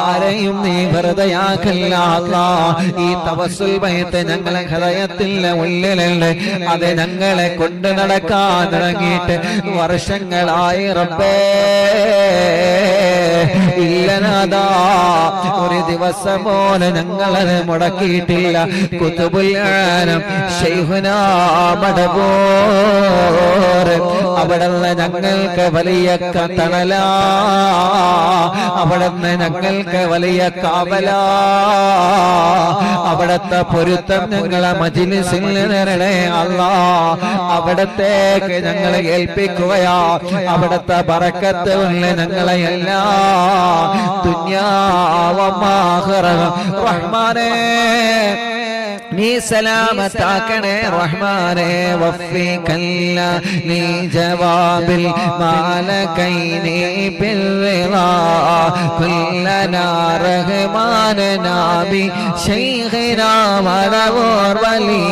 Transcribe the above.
ആരെയും നീ വെറുതെയാക്കല്ല ഈ തവസുൽ ഭയത്തെ ഞങ്ങളെ ഹൃദയത്തിലെ ഉള്ളിലുണ്ട് അത് ഞങ്ങളെ കൊണ്ട് നടക്കാൻ തുടങ്ങിയിട്ട് വർഷങ്ങളായി റബ്ബേ. ഇല്ലനാദാ ഒരു ദിവസം പോലെ ഞങ്ങളത് മുടക്കിയിട്ടില്ല. കുത്തുബുല്ലാനം ശൈഹുനാ മടബോ അവിടുന്ന് ഞങ്ങൾക്ക് വലിയ കണല അവിടുന്ന് ഞങ്ങൾക്ക് വലിയ കാവല. അവിടത്തെ പൊരുത്തം ഞങ്ങളെ മജിലിസിൽ നേരണേ അല്ല. അവിടത്തേക്ക് ഞങ്ങളെ ഏൽപ്പിക്കുകയാ. അവിടത്തെ പറക്കത്ത് ഞങ്ങളെ എല്ലാ തുന്യാവമാഹറ റഹ്മാനേ നീ സലാമത്താക്കണേ റഹ്മാനെ വഫിക്കല്ല നീ ജവാബിൽ മാലകൈനി ബിൽറിളാ കുല്ലനാ റഹ്മാനനാ ബി ശൈഖിനാ മലവോർ വലി